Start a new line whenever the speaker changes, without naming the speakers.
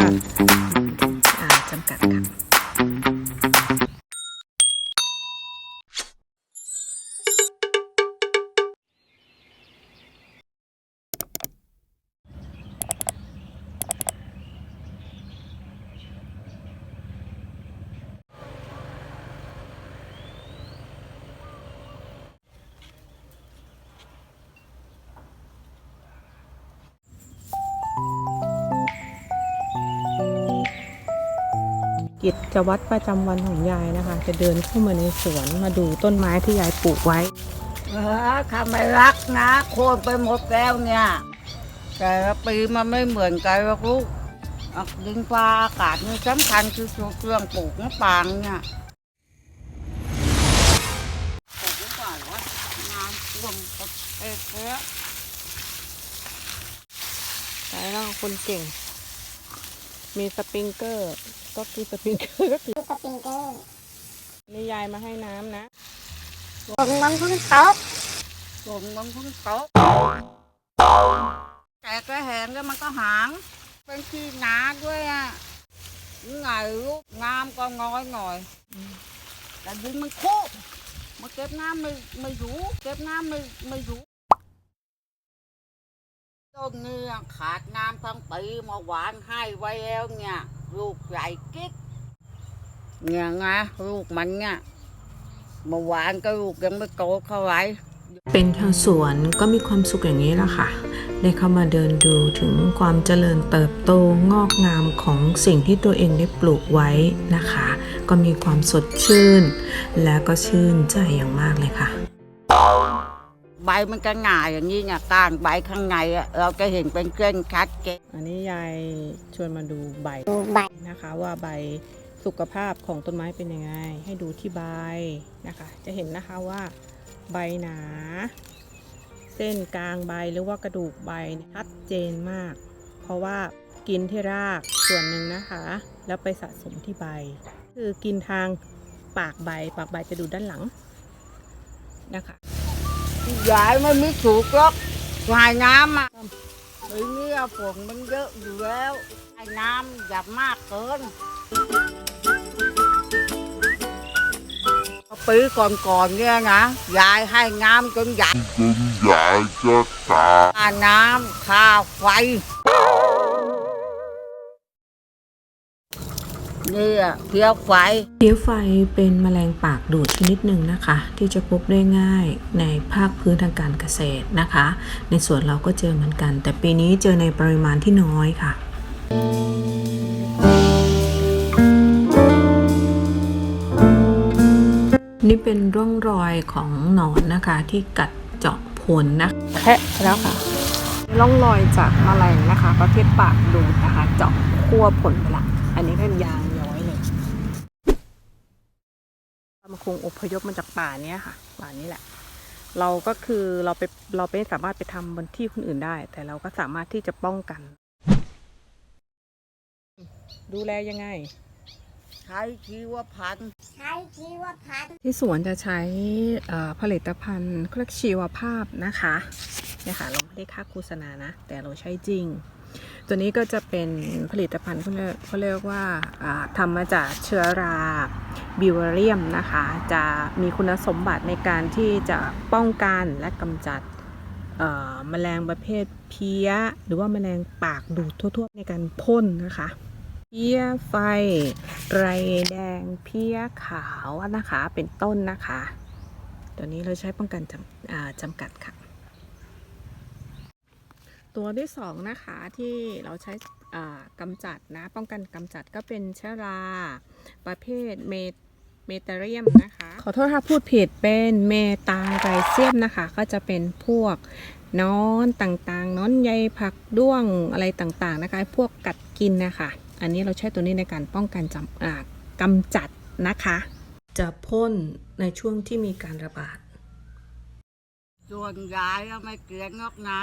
Bye. กิจวัตรประจำวันของยายนะคะ จะเดินเข้ามาในสวนมาดูต้นไม้ที่ยายปลูกไว้
เออข้าไม่รักนะ โคนไปหมดแล้วเนี่ย แต่ละปีมันไม่เหมือนกันหรอกลูกอะดินฟ้าอากาศนี่สำคัญคือเครื่องปลูกมะปรางเนี่ยปลูกมะปรางวะงานรวมกับเอ๊ะเอ๊ะ
ใช่แล้วคนเก่ง มีสปริงเกอร์ ก็คือสปริงเกอร์ก็คือ
สปริงเกอร์
นี่ยายมาให้น้ำนะ
ฝนมันเพิ่งตก
ฝนมันเพิ่งตกแต่ก็แห้งแล้วมันก็หาง เป็นขี้หนาด้วยอะยังไงลูกงามก็งอยหน่อยแต่ดินมันโคกมาเก็บน้ำไม่ไม่อยู่เก็บน้ำไม่ไม่อยู่ต้นนี้ขาดน้ำทั้งปีมาหวานให้ไว้แล้วเนี่ย ลูกใหญ่กิ๊กเนี่ยไงลูกมันเนี่ยเมาหวานก็ลูกยังไม่โตเท่าไหร่
เป็นชาวสวนก็มีความสุขอย่างนี้แหละค่ะ ได้เข้ามาเดินดูถึงความเจริญเติบโตงอกงามของสิ่งที่ตัวเองได้ปลูกไว้นะคะ ก็มีความสดชื่น และก็ชื่นใจอย่างมากเลยค่ะ
ใบมันก็หง่ายอย่างนี้ไงก้านใบข้างในอะเราจะเห็นเป็นเส้นชัดเจน
อันนี้ยายชวนมาดูใบ
ดูใบ
นะคะ ว่าใบสุขภาพของต้นไม้เป็นยังไง ให้ดูที่ใบนะคะ จะเห็นนะคะว่าใบหนา เส้นกลางใบหรือว่ากระดูกใบชัดเจนมาก เพราะว่ากินที่รากส่วนหนึ่งนะคะ แล้วไปสะสมที่ใบ คือกินทางปากใบ ปากใบจะดูด้านหลังนะคะ
ยายไม่มีถูกหรอกวายน้ำอะปีนี้ฝนมันเยอะอยู่แล้วไอ้น้ำอย่ามากเกินปีก่อนๆเนี่ยนะยายให้น้ำจนใหญ่
จนยายจะตาย
ค่าน้ำค่าไฟ เนี่ยเพี้ยวไฟ
เพี้ยวไฟเป็นแมลงปากดูดชนิดหนึ่งนะคะ ที่จะพบได้ง่ายในภาคพื้นทางการเกษตรนะคะ ในสวนเราก็เจอเหมือนกัน แต่ปีนี้เจอในปริมาณที่น้อยค่ะนี่เป็นร่องรอยของหนอนนะคะที่กัดเจาะผลนะ
แคะแล้วค่ะ ร่องรอยจากแมลงนะคะ ประเภทปากดูดนะคะ เจาะขั้วผลไปละ อันนี้ก็นยางย้อยเลย มันคงอพยพมาจากป่าเนี้ยค่ะ ป่านี้แหละ เราก็คือเราไปเราไม่สามารถไปทำบนที่คนอื่นได้ แต่เราก็สามารถที่จะป้องกัน ดูแลยังไง
ใช้ชีวพันธุ์
ใช้ชีวพันธุ์
ที่สวนจะใช้เอ่อผลิตภัณฑ์เครื่องชีวภาพนะคะเนี่ยค่ะเราไม่ได้ค่าโฆษณานะ แต่เราใช้จริง ตัวนี้ก็จะเป็นผลิตภัณฑ์เขาเรียกเขาเรียกว่าอ่าทำมาจากเชื้อรา บิวเรียมนะคะ จะมีคุณสมบัติในการที่จะป้องกันและกำจัดเอ่อแมลงประเภทเพี้ย หรือว่าแมลงปากดูดทั่ว ๆ ในการพ่นนะคะ เพี้ยไฟ ไรแดง เพี้ยขาวนะคะ เป็นต้นนะคะ ตัวนี้เราใช้ป้องกันจำจำกัดค่ะ ตัวที่สองนะคะที่เราใช้อ่ากำจัดนะ ป้องกันกำจัดก็เป็นเชื้อรา ประเภทเมเมตาเรียมนะคะ ขอโทษค่ะพูดผิดเป็นเมตาไรเซียมนะคะ ก็จะเป็นพวกนอนต่างๆนอนใยผักด้วงอะไรต่างๆนะคะ พวกกัดกินนะคะ อันนี้เราใช้ตัวนี้ในการป้องกันจำอ่ากำจัดนะคะ
จะพ่นในช่วงที่มีการระบาด
ส่วนยายก็ไม่เกลียดงอกนะ